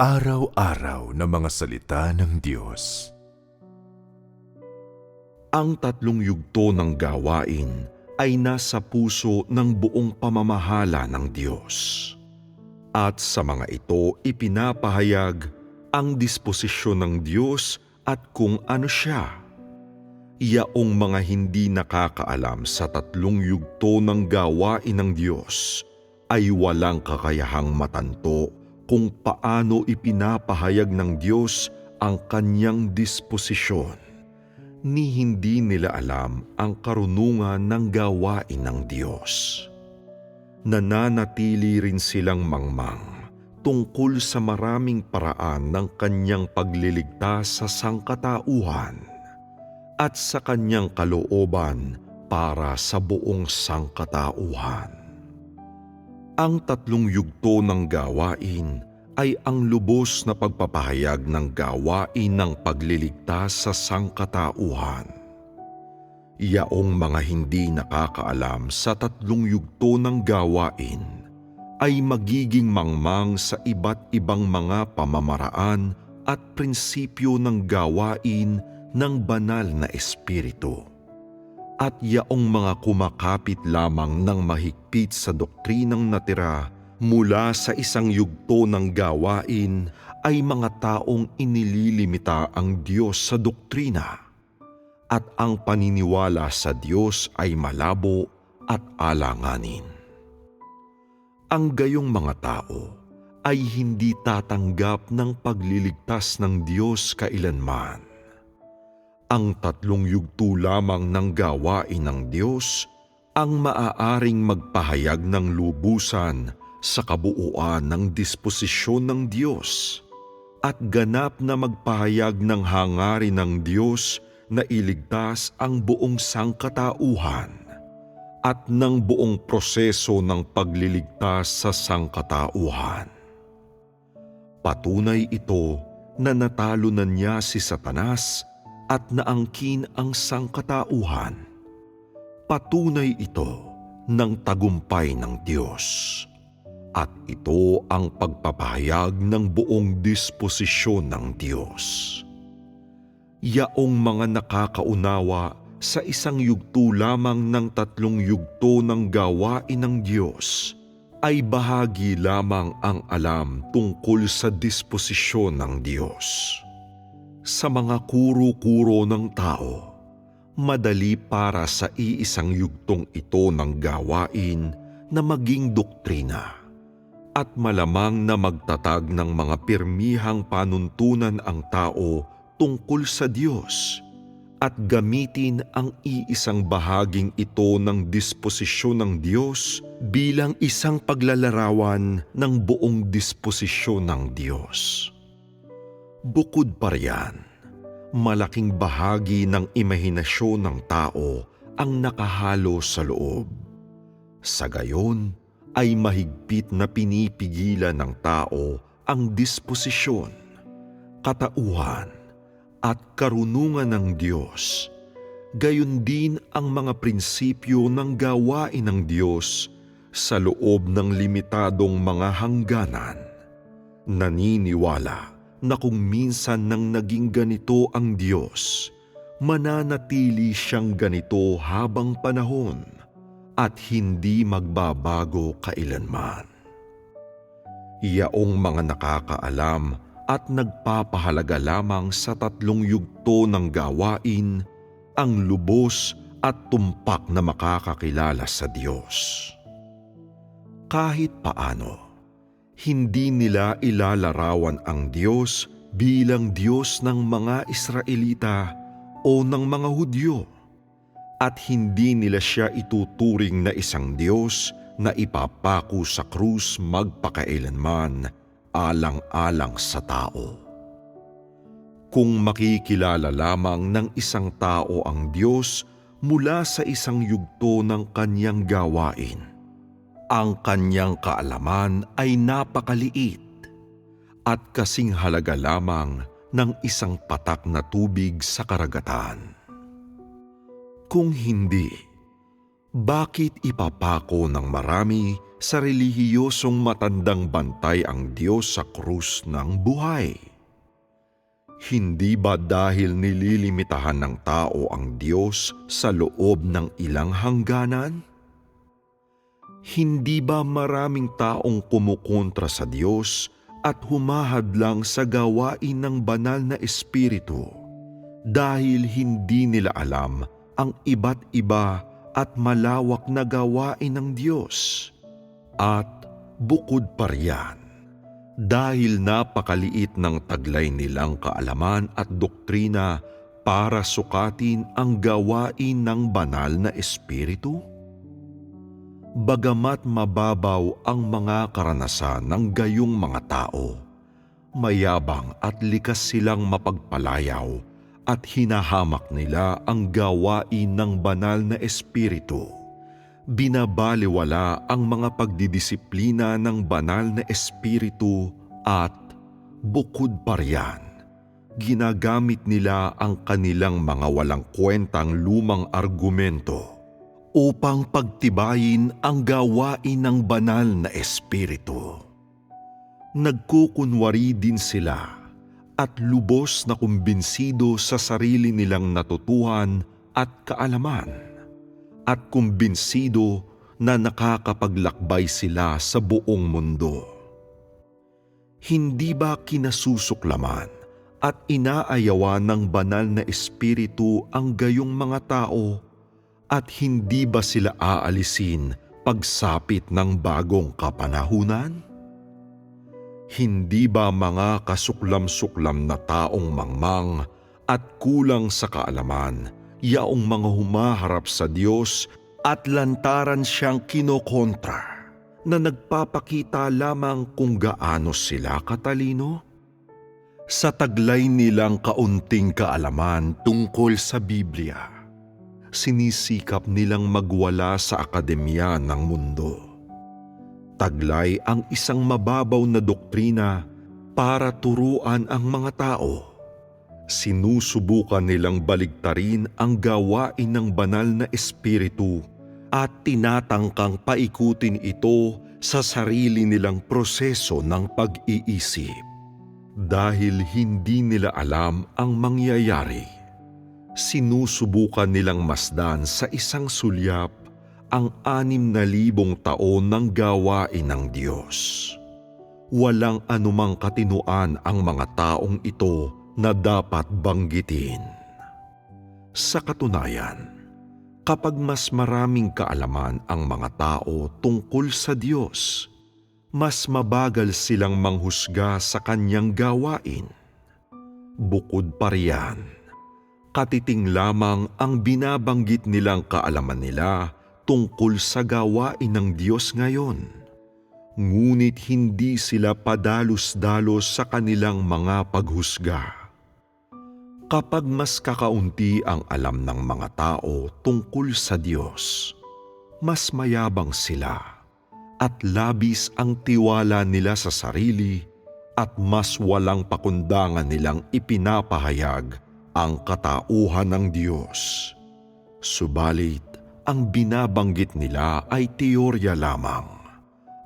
Pang-araw-araw na mga salita ng Diyos. Ang tatlong yugto ng gawain ay nasa puso ng buong pamamahala ng Diyos. At sa mga ito ipinapahayag ang disposisyon ng Diyos at kung ano siya. Yaong mga hindi nakakaalam sa tatlong yugto ng gawain ng Diyos ay walang kakayahang matanto kung paano ipinapahayag ng Diyos ang kanyang disposisyon. Ni hindi nila alam ang karunungan ng gawain ng Diyos. Nananatili rin silang mangmang tungkol sa maraming paraan ng kanyang pagliligtas sa sangkatauhan at sa kanyang kalooban para sa buong sangkatauhan. Ang tatlong yugto ng gawain ay ang lubos na pagpapahayag ng gawain ng pagliligtas sa sangkatauhan. Yaong mga hindi nakakaalam sa tatlong yugto ng gawain ay magiging mangmang sa iba't ibang mga pamamaraan at prinsipyo ng gawain ng banal na espiritu at yaong mga kumakapit lamang ng mahigpit sa doktrinang natira mula sa isang yugto ng gawain ay mga taong inililimita ang Diyos sa doktrina at ang paniniwala sa Diyos ay malabo at alanganin. Ang gayong mga tao ay hindi tatanggap ng pagliligtas ng Diyos kailanman ang tatlong yugto lamang ng gawain ng Diyos ang maaaring magpahayag ng lubusan sa kabuuan ng disposisyon ng Diyos at ganap na magpahayag ng hangarin ng Diyos na iligtas ang buong sangkatauhan at ng buong proseso ng pagliligtas sa sangkatauhan. Patunay ito na natalo na niya si Satanas at naangkin ang sangkatauhan. Patunay ito ng tagumpay ng Diyos. At ito ang pagpapahayag ng buong disposisyon ng Diyos. Yaong mga nakakaunawa sa isang yugto lamang ng tatlong yugto ng gawain ng Diyos ay bahagi lamang ang alam tungkol sa disposisyon ng Diyos sa mga kuro-kuro ng tao, madali para sa iisang yugtong ito ng gawain na maging doktrina at malamang na magtatag ng mga pirmihang panuntunan ang tao tungkol sa Diyos at gamitin ang iisang bahaging ito ng disposisyon ng Diyos bilang isang paglalarawan ng buong disposisyon ng Diyos. Bukod pa riyan, malaking bahagi ng imahinasyon ng tao ang nakahalo sa loob. Sa gayon ay mahigpit na pinipigilan ng tao ang disposisyon, katauhan at karunungan ng Diyos. Gayon din ang mga prinsipyo ng gawain ng Diyos sa loob ng limitadong mga hangganan. Naniniwala na kung minsan nang naging ganito ang Diyos, mananatili siyang ganito habang panahon at hindi magbabago kailanman. Iyaong mga nakakaalam at nagpapahalaga lamang sa tatlong yugto ng gawain ang lubos at tumpak na makakakilala sa Diyos. Kahit paano, hindi nila ilalarawan ang Diyos bilang Diyos ng mga Israelita o ng mga Hudyo at hindi nila siya ituturing na isang Diyos na ipapako sa krus magpakailanman alang-alang sa tao. Kung makikilala lamang ng isang tao ang Diyos mula sa isang yugto ng kanyang gawain, ang kanyang kaalaman ay napakaliit at kasing halaga lamang ng isang patak na tubig sa karagatan. Kung hindi, Bakit ipapako ng marami sa relihiyosong matandang bantay ang Diyos sa krus ng buhay? Hindi ba dahil nililimitahan ng tao ang Diyos sa loob ng ilang hangganan? Hindi ba maraming taong kumukontra sa Diyos at humahadlang sa gawain ng banal na espiritu dahil hindi nila alam ang iba't iba at malawak na gawain ng Diyos? At bukod pa riyan, dahil napakaliit ng taglay nilang kaalaman at doktrina para sukatin ang gawain ng banal na espiritu? Bagamat mababaw ang mga karanasan ng gayong mga tao, mayabang at likas silang mapagpalayaw at hinahamak nila ang gawain ng banal na espiritu. Binabaliwala ang mga pagdidisiplina ng banal na espiritu at bukod pa riyan, ginagamit nila ang kanilang mga walang kwentang lumang argumento upang pagtibayin ang gawain ng banal na espiritu. Nagkukunwari din sila at lubos na kumbinsido sa sarili nilang natutuhan at kaalaman at kumbinsido na nakakapaglakbay sila sa buong mundo. Hindi ba kinasusuklaman at inaayawan ng banal na espiritu ang gayong mga tao at hindi ba sila aalisin pagsapit ng bagong kapanahunan? Hindi ba mga kasuklam-suklam na taong mangmang at kulang sa kaalaman, yaong mga humaharap sa Diyos at lantaran siyang kinokontra na nagpapakita lamang kung gaano sila katalino? Sa taglay nilang kaunting kaalaman tungkol sa Biblia, sinisikap nilang magwala sa akademya ng mundo taglay ang isang mababaw na doktrina para turuan ang mga tao. Sinusubukan nilang baligtarin ang gawain ng banal na espiritu at tinatangkang paikutin ito sa sarili nilang proseso ng pag-iisip. Dahil hindi nila alam ang mangyayari, sinusubukan nilang masdan sa isang sulyap ang anim na libong taon ng gawain ng Diyos. Walang anumang katinuan ang mga taong ito na dapat banggitin. Sa katunayan, kapag mas maraming kaalaman ang mga tao tungkol sa Diyos, mas mabagal silang manghusga sa kanyang gawain. Bukod pa riyan, katiting lamang ang binabanggit nilang kaalaman nila tungkol sa gawain ng Diyos ngayon. Ngunit hindi sila padalos-dalos sa kanilang mga paghusga. Kapag mas kakaunti ang alam ng mga tao tungkol sa Diyos, mas mayabang sila at labis ang tiwala nila sa sarili at mas walang pakundangan nilang ipinapahayag ang katauhan ng Diyos. Subalit, ang binabanggit nila ay teorya lamang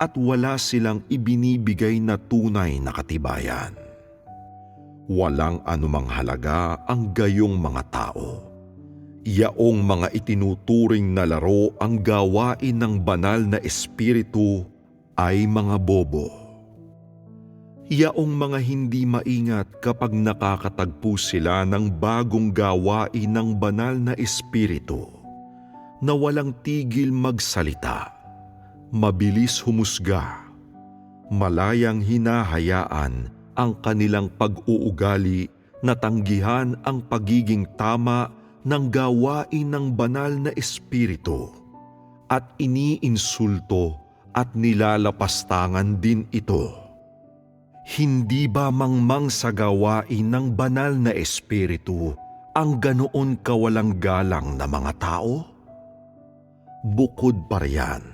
at wala silang ibinibigay na tunay na katibayan. Walang anumang halaga ang gayong mga tao. Yaong mga itinuturing na laro ang gawain ng banal na espiritu ay mga bobo. Yaong mga hindi maingat kapag nakakatagpo sila ng bagong gawain ng banal na espiritu na walang tigil magsalita, mabilis humusga, malayang hinahayaan ang kanilang pag-uugali na tanggihan ang pagiging tama ng gawain ng banal na espiritu at iniinsulto at nilalapastangan din ito. Hindi ba mangmang sa gawain ng banal na espiritu ang ganoon kawalang galang na mga tao? Bukod pa riyan,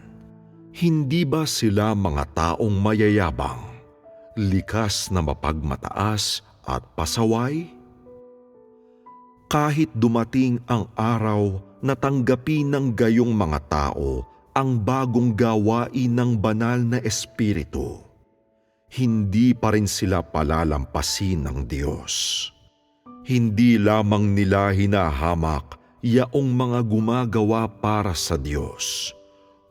hindi ba sila mga taong mayayabang, likas na mapagmataas at pasaway? Kahit dumating ang araw natanggapin ng gayong mga tao ang bagong gawain ng banal na espiritu, hindi pa rin sila palalampasin ng Diyos. Hindi lamang nila hinahamak yaong mga gumagawa para sa Diyos,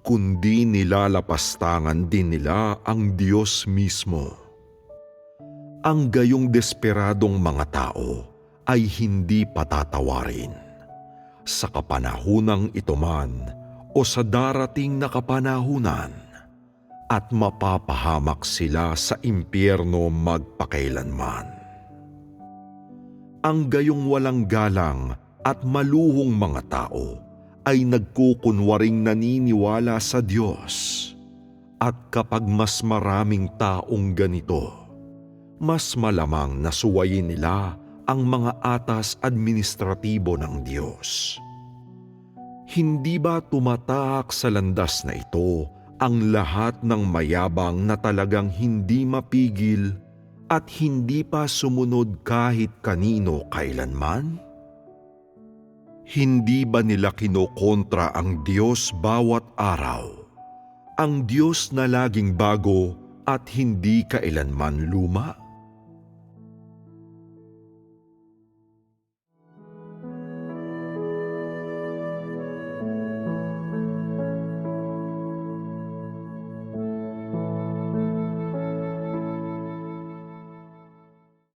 kundi nilalapastangan din nila ang Diyos mismo. Ang gayong desperadong mga tao ay hindi patatawarin. Sa kapanahunang ito man o sa darating na kapanahunan, at mapapahamak sila sa impyerno magpakailanman. Ang gayong walang galang at maluhong mga tao ay nagkukunwaring naniniwala sa Diyos. At kapag mas maraming taong ganito, mas malamang nasuwayin nila ang mga atas administratibo ng Diyos. Hindi ba tumatahak sa landas na ito ang lahat ng mayabang na talagang hindi mapigil at hindi pa sumunod kahit kanino kailanman? Hindi ba nila kinokontra ang Diyos bawat araw? Ang Diyos na laging bago at hindi kailanman luma?